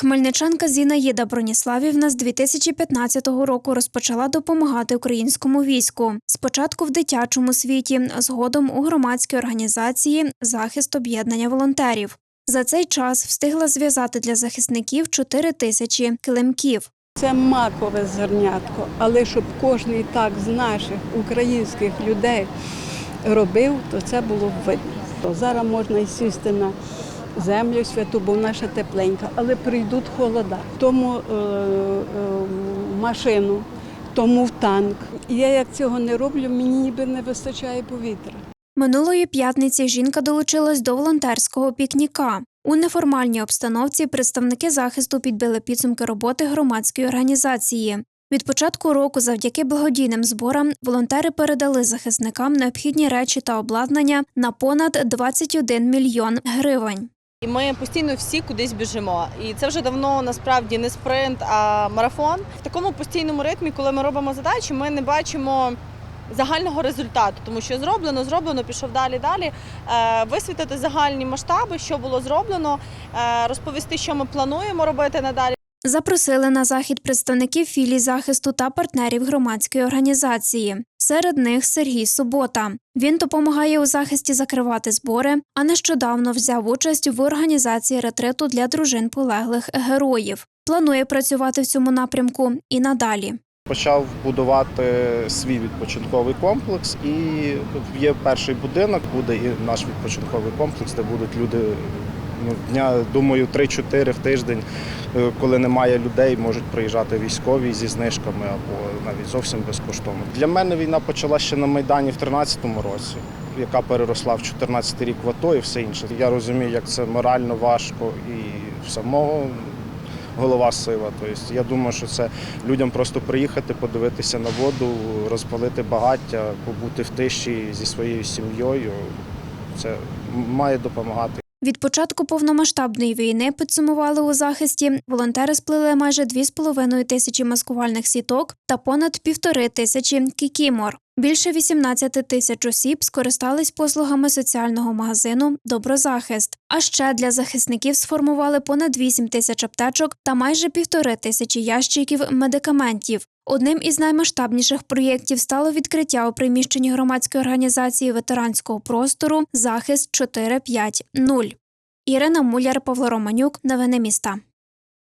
Хмельничанка Зінаїда Броніславівна з 2015 року розпочала допомагати українському війську. Спочатку в дитячому світі, згодом у громадській організації Захист об'єднання волонтерів. За цей час встигла зв'язати для захисників 4 тисячі килимків. Це макове зернятко, але щоб кожний так з наших українських людей робив, то це було видно. Зараз можна і сісти на землю святу, бо ще тепленька, але прийдуть холода. Тому е, е, машину, тому в танк. І я як цього не роблю, мені ніби не вистачає повітря. Минулої п'ятниці жінка долучилась до волонтерського пікніка. У неформальній обстановці представники захисту підбили підсумки роботи громадської організації. Від початку року, завдяки благодійним зборам, волонтери передали захисникам необхідні речі та обладнання на понад 21 мільйон гривень. І ми постійно всі кудись біжимо. І це вже давно насправді не спринт, а марафон. В такому постійному ритмі, коли ми робимо задачі, ми не бачимо загального результату, тому що зроблено, зроблено, пішов далі, далі. Е, Висвітити загальні масштаби, що було зроблено, е, розповісти, що ми плануємо робити надалі. Запросили на захід представників філій захисту та партнерів громадської організації. Серед них Сергій Субота. Він допомагає у захисті закривати збори, а нещодавно взяв участь в організації ретриту для дружин полеглих героїв. Планує працювати в цьому напрямку і надалі. Почав будувати свій відпочинковий комплекс, і є перший будинок, буде і наш відпочинковий комплекс, де будуть люди дня, думаю, 3-4 в тиждень, Е, коли немає людей, можуть приїжджати військові зі знижками або навіть зовсім безкоштовно. Для мене війна почала ще на Майдані в 2013 році, яка переросла в 14 рік в АТО і все інше. Я розумію, як це морально важко і в самого голова сила. Тобто я думаю, що це людям просто приїхати, подивитися на воду, розпалити багаття, побути в тиші зі своєю сім'єю. Це має допомагати. Від початку повномасштабної війни підсумували у захисті. Волонтери сплели майже 2,5 тисячі маскувальних сіток та понад півтори тисячі кікімор. Більше 18 тисяч осіб скористались послугами соціального магазину Доброзахист. А ще для захисників сформували понад 8 тисяч аптечок та майже півтори тисячі ящиків медикаментів. Одним із наймасштабніших проєктів стало відкриття у приміщенні громадської організації ветеранського простору Захист 450. Ірина Муляр, Павло Романюк. Новини міста.